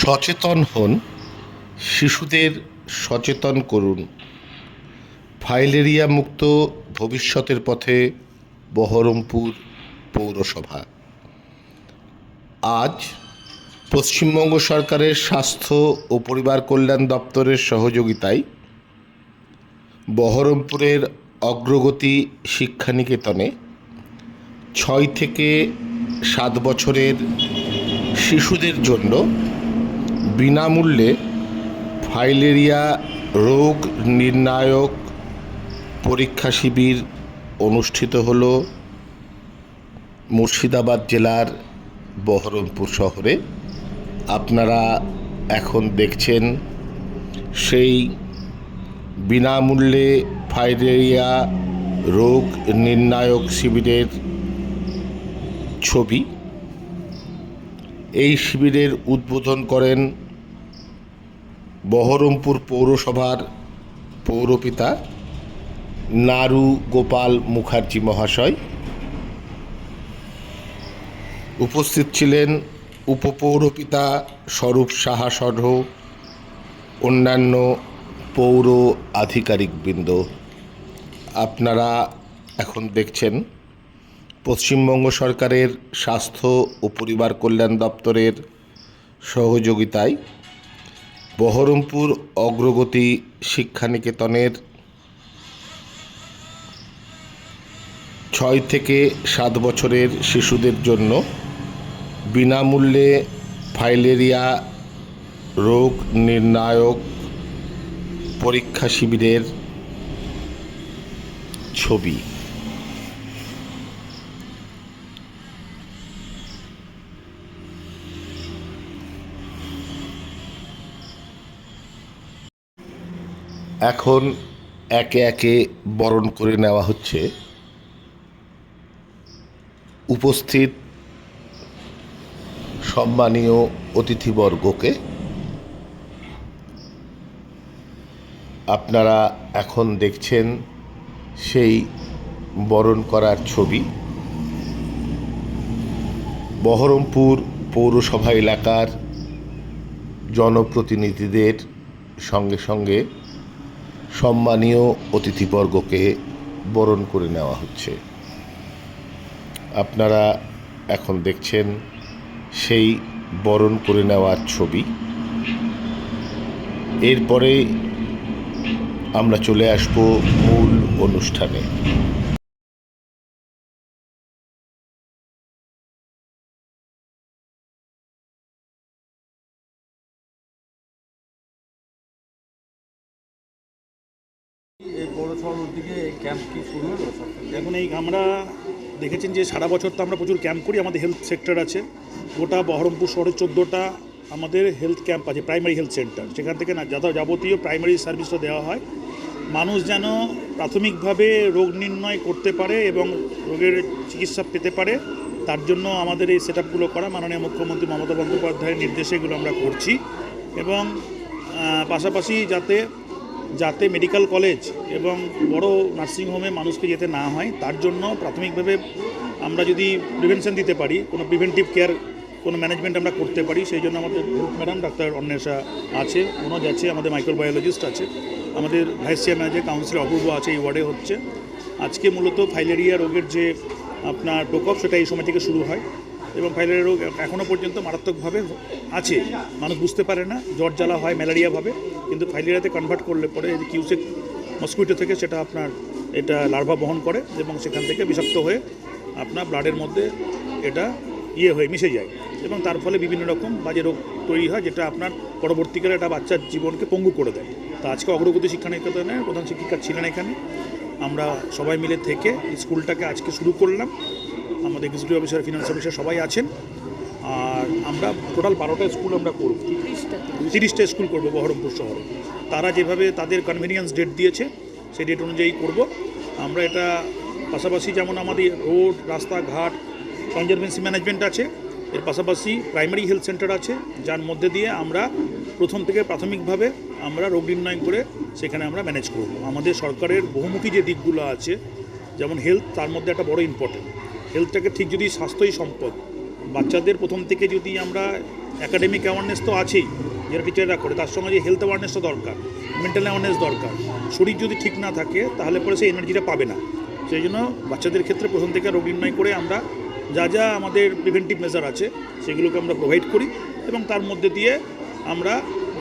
সচেতন হন, শিশুদের সচেতন করুন। ফাইলেরিয়া মুক্ত ভবিষ্যতের পথে বহরমপুর পৌরসভা। আজ পশ্চিমবঙ্গ সরকারের স্বাস্থ্য ও পরিবার কল্যাণ দপ্তরের সহযোগিতায় বহরমপুরের অগ্রগতি শিক্ষানিকেতনে ছয় থেকে সাত বছরের শিশুদের জন্য বিনামূল্যে ফাইলেরিয়া রোগ নির্ণায়ক পরীক্ষা শিবির অনুষ্ঠিত হল মুর্শিদাবাদ জেলার বহরমপুর শহরে। আপনারা এখন দেখছেন সেই বিনামূল্যে ফাইলেরিয়া রোগ নির্ণায়ক শিবিরের ছবি। এই শিবিরের উদ্বোধন করেন বহরমপুর পৌরসভার পৌরপিতা নারু গোপাল মুখার্জি মহাশয়। উপস্থিত ছিলেন উপপৌরপিতা স্বরূপ সাহা সহ অন্যান্য পৌর আধিকারিকবৃন্দ। আপনারা এখন দেখছেন পশ্চিমবঙ্গ সরকারের স্বাস্থ্য ও পরিবার কল্যাণ দপ্তরের সহযোগিতায় বহরমপুর অগ্রগতি শিক্ষানিকেতনের ছয় থেকে সাত বছরের শিশুদের জন্য বিনামূল্যে ফাইলেরিয়া রোগ নির্ণায়ক পরীক্ষা শিবিরের ছবি। এখন একে একে বরণ করে নেওয়া হচ্ছে। উপস্থিত সম্মানীয় অতিথিবর্গকে। আপনারা এখন দেখছেন সেই বরণ করার ছবি। বহরমপুর পৌরসভা এলাকার জনপ্রতিনিধিদের সঙ্গে সঙ্গে সম্মানীয় অতিথিবর্গকে বরণ করে নেওয়া হচ্ছে। আপনারা এখন দেখছেন সেই বরণ করে নেওয়ার ছবি। এরপরে আমরা চলে আসব মূল অনুষ্ঠানে। এই এই এখন এই আমরা দেখেছেন যে সারা বছর তো আমরা প্রচুর ক্যাম্প করি, আমাদের হেলথ সেক্টর আছে। গোটা বহরমপুর শহরে চোদ্দোটা আমাদের হেলথ ক্যাম্প আছে প্রাইমারি হেলথ সেন্টার সেখান থেকে না যত যাবতীয় প্রাইমারি সার্ভিসটা দেওয়া হয়। মানুষ যেন প্রাথমিকভাবে রোগ নির্ণয় করতে পারে এবং রোগের চিকিৎসা পেতে পারে, তার জন্য আমাদের এই সেট করা। মাননীয় মুখ্যমন্ত্রী মমতা বন্দ্যোপাধ্যায়ের নির্দেশে এগুলো আমরা করছি। এবং পাশাপাশি যাতে যাতে মেডিকেল কলেজ এবং বড় নার্সিংহোমে মানুষকে যেতে না হয়, তার জন্য প্রাথমিকভাবে আমরা যদি প্রিভেনশন দিতে পারি, কোনো প্রিভেন্টিভ কেয়ার, কোনো ম্যানেজমেন্ট আমরা করতে পারি, সেই জন্য আমাদের গ্রুপ ম্যাডাম ডাক্তার অন্বেষা আছে মনোজ আছে আমাদের মাইক্রোবায়োলজিস্ট আছে, আমাদের ভাইস চেয়ারম্যান আছে কাউন্সিলর অপূর্ব আছে, এই ওয়ার্ডে হচ্ছে। আজকে মূলত ফাইলেরিয়া রোগের যে আপনার প্রকোপ, সেটা এই সময় থেকে শুরু হয়। এবং ফাইলেরিয়া রোগ এখনও পর্যন্ত মারাত্মকভাবে আছে। মানুষ বুঝতে পারে না, জ্বর জ্বালা হয় ম্যালেরিয়াভাবে কিন্তু ফাইলেরিয়াতে কনভার্ট করলে পরে কিউসেক মসকুইটো থেকে সেটা আপনার এটা লার্ভা বহন করে এবং সেখান থেকে বিষাক্ত হয়ে আপনার ব্লাডের মধ্যে এটা ইয়ে হয়ে মিশে যায়। এবং তার ফলে বিভিন্ন রকম বাজে রোগ তৈরি হয়, যেটা আপনার পরবর্তীকালে একটা বাচ্চার জীবনকে পঙ্গু করে দেয়। তো আজকে অগ্রগতি শিক্ষা নিকেতনের প্রধান শিক্ষিকা ছিলেন এখানে। আমরা সবাই মিলে থেকে স্কুলটাকে আজকে শুরু করলাম। আমাদের এক্সিকিউটিভ অফিসার ফিনান্স অফিসার সবাই আছেন। আর আমরা টোটাল বারোটা স্কুল আমরা করব। তিরিশটা। স্কুল করব বহরমপুর শহরে। তারা যেভাবে তাদের কনভিনিয়েন্স ডেট দিয়েছে সেই ডেট অনুযায়ী করব। আমরা এটা পাশাপাশি যেমন আমাদের রোড রাস্তাঘাট কনজারভেন্সি ম্যানেজমেন্ট আছে এর পাশাপাশি প্রাইমারি হেলথ সেন্টার আছে যার মধ্যে দিয়ে আমরা প্রথম থেকে প্রাথমিকভাবে আমরা রোগ নির্ণয় করে সেখানে আমরা ম্যানেজ করব। আমাদের সরকারের বহুমুখী যে দিকগুলো আছে যেমন হেলথ তার মধ্যে একটা বড় ইম্পর্টেন্ট হেলথটাকে ঠিক যদি স্বাস্থ্যই সম্পদ। বাচ্চাদের প্রথম থেকে যদি আমরা অ্যাকাডেমিক অ্যাওয়ারনেস তো আছেই যারা টিচাররা করে, তার সঙ্গে যে হেলথ অ্যাওয়ারনেসটা দরকার মেন্টাল অ্যাওয়ারনেস দরকার। শরীর যদি ঠিক না থাকে, তাহলে পরে সেই এনার্জিটা পাবে না। সেই জন্য বাচ্চাদের ক্ষেত্রে প্রথম থেকে রোগ নির্ণয় করে আমরা যা যা আমাদের প্রিভেন্টিভ মেজার আছে, সেগুলোকে আমরা প্রোভাইড করি এবং তার মধ্যে দিয়ে আমরা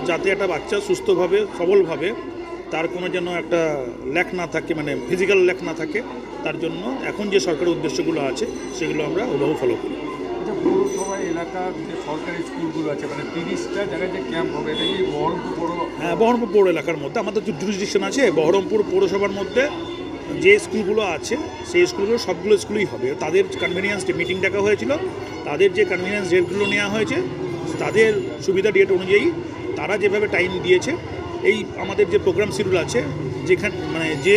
যাতে একটা বাচ্চা সুস্থভাবে, সবলভাবে তার কোনো যেন একটা ল্যাক না থাকে মানে ফিজিক্যাল ল্যাক না থাকে তার জন্য এখন যে সরকারের উদ্দেশ্যগুলো আছে সেগুলো আমরা ওভাবে ফলো করি। আচ্ছা পৌরসভা এলাকার যে সরকারি স্কুলগুলো আছে মানে তিরিশটা জায়গায় যে ক্যাম্প হবে এটা কি বহরমপুর পৌর হ্যাঁ বহরমপুর পৌর এলাকার মধ্যে। আমাদের যে জুরিসডিকশন আছে বহরমপুর পৌরসভার মধ্যে যে স্কুলগুলো আছে সেই স্কুলগুলো সবগুলো স্কুলই হবে। তাদের কনভেনিয়েন্স মিটিং ডাকা হয়েছিল তাদের যে কনভেনিয়েন্স ডেটগুলো নেওয়া হয়েছে তাদের সুবিধা ডেট অনুযায়ী তারা যেভাবে টাইম দিয়েছে এই আমাদের যে প্রোগ্রাম শিডিউল আছে যেখানে মানে যে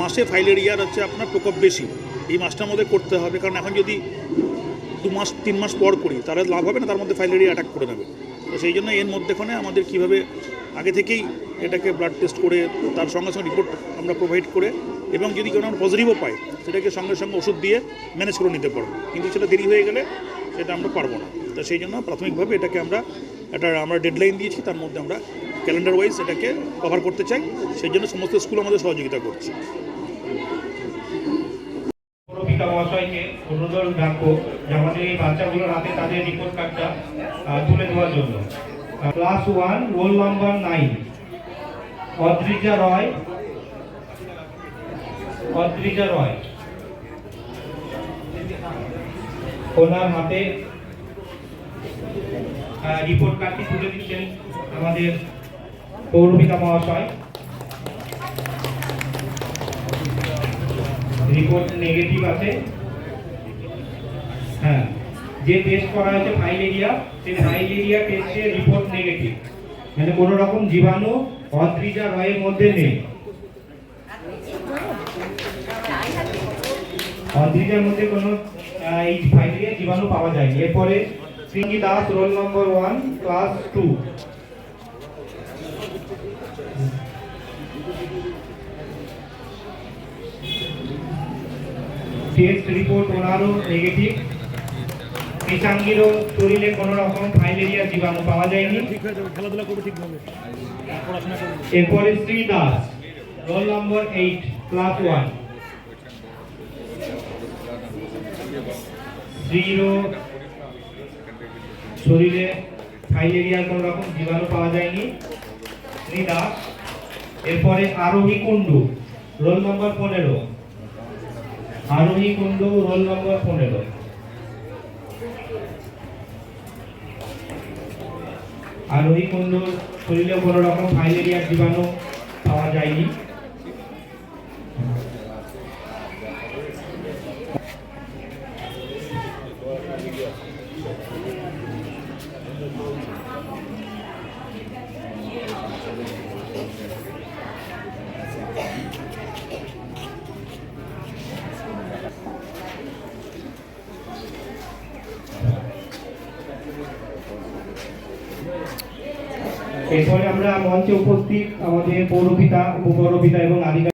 মাসে ফাইলের ইয়ার হচ্ছে আপনার প্রকোপ বেশি। এই মাসটার মধ্যে করতে হবে, কারণ এখন যদি দু মাস, তিন মাস পর করি, তাহলে লাভ হবে না, তার মধ্যে ফাইলেরিয়া অ্যাটাক করে নেবে। তো সেই জন্য এর মধ্যেখানে আমাদের কীভাবে, আগে থেকেই এটাকে ব্লাড টেস্ট করে, তার সঙ্গে সঙ্গে রিপোর্ট আমরা প্রোভাইড করে, এবং যদি কোনো আমরা পজিটিভও পাই, সেটাকে সঙ্গে সঙ্গে ওষুধ দিয়ে ম্যানেজ করে নিতে পারব। কিন্তু সেটা দেরি হয়ে গেলে সেটা আমরা পারব না। তো সেই জন্য প্রাথমিকভাবে এটাকে আমরা, একটা আমরা ডেডলাইন দিয়েছি, তার মধ্যে আমরা ক্যালেন্ডার ওয়াইজ এটাকে কভার করতে চাই সেই জন্য সমস্ত স্কুল আমাদের সহযোগিতা করছে। তাদের রিপোর্ট কার্ডটা তুলে দেওয়ার জন্য। Class one roll number nine Roy. Roy. ওনার হাতে রিপোর্ট কার্ডটি তুলে দিচ্ছেন আমাদের পৌরপিতা মহাশয় রিপোর্ট নেগেটিভ আছে। হ্যাঁ যে টেস্ট করা হয়েছে ফাইলেরিয়া সেই ফাইলেরিয়া টেস্টে রিপোর্ট নেগেটিভ মানে কোনো রকম জীবাণু, অদ্রিজা, রয়ের মধ্যে নেই। অদ্রিজার মধ্যে কোনো এই ফাইলেরিয়া জীবাণু পাওয়া যায়নি। এরপরে Singhi Das roll number one class two test report ওনারও নেগেটিভ কৃষাঙ্গিরও শরীরে কোনো রকম ফাইলেরিয়া জীবাণু পাওয়া যায়নি। খেলাধুলা করবে ঠিকভাবে এরপরে Shri Das roll number eight class one শ্রীরও শরীরে ফাইলেরিয়ার কোনো রকম জীবাণু পাওয়া যায়নি। শ্রী দাস এরপরে আরোহী কুণ্ডু রোল নম্বর পনেরো। আরোহী কুণ্ডু রোল নম্বর পনেরো। আরোহী কুণ্ডুর শরীরে কোনো রকম ফাইলেরিয়ার জীবাণু পাওয়া যায়নি। এরপরে আমরা মঞ্চে উপস্থিত আমাদের পৌরপিতা উপপৌরপিতা এবং আধিকারিক